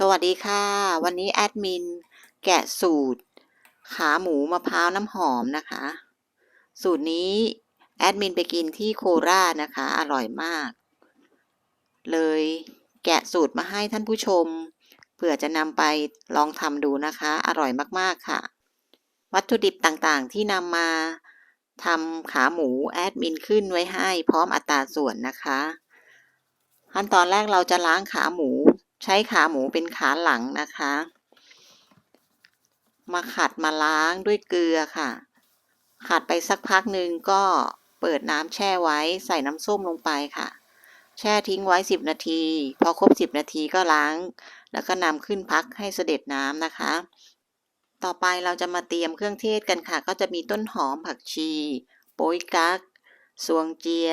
สวัสดีค่ะ วันนี้แอดมินแกะสูตร ขาหมูมะพร้าวน้ำหอมนะคะ สูตรนี้แอดมินไปกินที่โคราชนะคะ อร่อยมาก เลยแกะสูตรมาให้ท่านผู้ชมเผื่อจะนำไปลองทำดูนะคะ อร่อยมากๆค่ะ วัตถุดิบต่างๆที่นำมาทำขาหมูแอดมินขึ้นไว้ให้พร้อมอัตราส่วนนะคะ ขั้นตอนแรกเราจะล้างขาหมู ใช้ขาหมูเป็นขาหลังนะคะ มาขัดมาล้างด้วยเกลือค่ะ ขัดไปสักพักหนึ่งก็เปิดน้ำแช่ไว้ใส่น้ำส้มลงไปค่ะ แช่ทิ้งไว้ 10 นาที พอครบ 10 นาทีก็ล้าง แล้วก็นำขึ้นพักให้เสด็จน้ำนะคะ ต่อไปเราจะมาเตรียมเครื่องเทศกันค่ะ ก็จะมีต้นหอมผักชี โป๊ยกั๊กสวงเจีย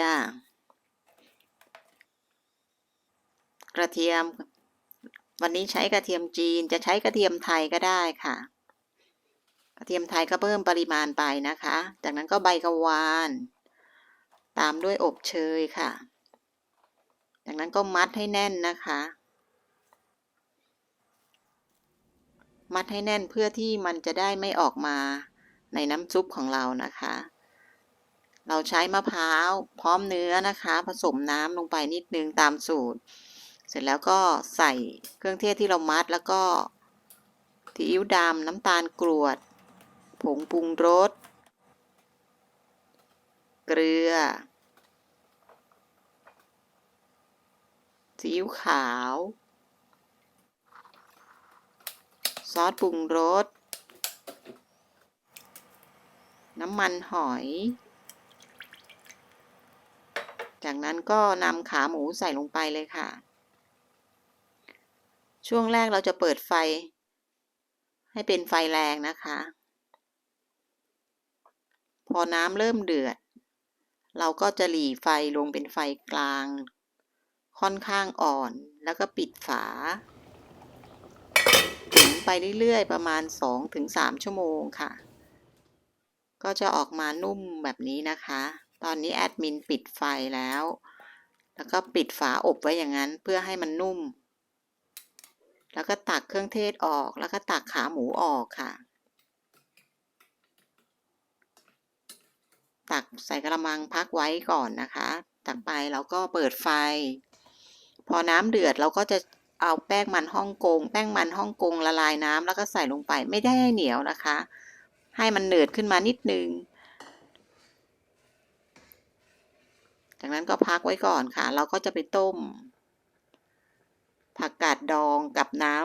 กระเทียม วันนี้ใช้กระเทียมจีนจะใช้กระเทียมไทยก็ได้ค่ะ กระเทียมไทยก็เพิ่มปริมาณไปนะคะ จากนั้นก็ใบกระวาน ตามด้วยอบเชยค่ะ จากนั้นก็มัดให้แน่นนะคะ มัดให้แน่นเพื่อที่มันจะได้ไม่ออกมาในน้ำซุปของเรานะคะ เราใช้มะพร้าวพร้อมเนื้อนะคะ ผสมน้ำลงไปนิดนึงตามสูตร เสร็จแล้วก็ใส่เครื่องเทศที่เรามัดแล้วก็ซีอิ๊วดำน้ำตาลกรวด ผงปรุงรส เกลือ ซีอิ๊วขาว ซอสปรุงรส น้ำมันหอย จากนั้นก็นำขาหมูใส่ลงไปเลยค่ะ ช่วงแรกเราจะเปิดไฟ ให้เป็นไฟแรงนะคะ พอน้ำเริ่มเดือด เราก็จะหลีไฟลงเป็นไฟกลาง ค่อนข้างอ่อนแล้วก็ปิดฝาถึงไปเรื่อยๆ ประมาณ 2-3 ชั่วโมงค่ะ ก็จะออกมานุ่มแบบนี้นะคะ ตอนนี้แอดมินปิดไฟแล้ว แล้วก็ปิดฝาอบไว้อย่างนั้นเพื่อให้มันนุ่ม แล้วก็ตักเครื่องเทศออก แล้วก็ตักขาหมูออกค่ะ ตักใส่กระมังพักไว้ก่อนนะคะ ตักไปเราก็เปิดไฟ พอน้ำเดือดเราก็จะเอาแป้งมันฮ่องกง แป้งมันฮ่องกงละลายน้ำแล้วก็ใส่ลงไปไม่ได้ให้เหนียวนะคะ ให้มันเนืดขึ้นมานิดนึง จากนั้นก็พักไว้ก่อนค่ะ เราก็จะไปต้ม ผักกาดดองกับน้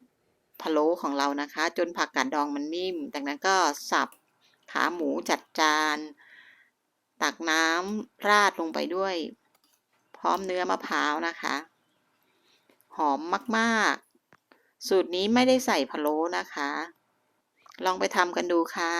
ำพะโล้ของเรานะคะ จนผักกาดดองมันนิ่มจากนั้นก็สับขาหมูจัดจาน ตักน้ำราดลงไปด้วย พร้อมเนื้อมะพร้าวนะคะ หอมมากๆ สูตรนี้ไม่ได้ใส่พะโล้นะคะ ลองไปทำกันดูค่ะ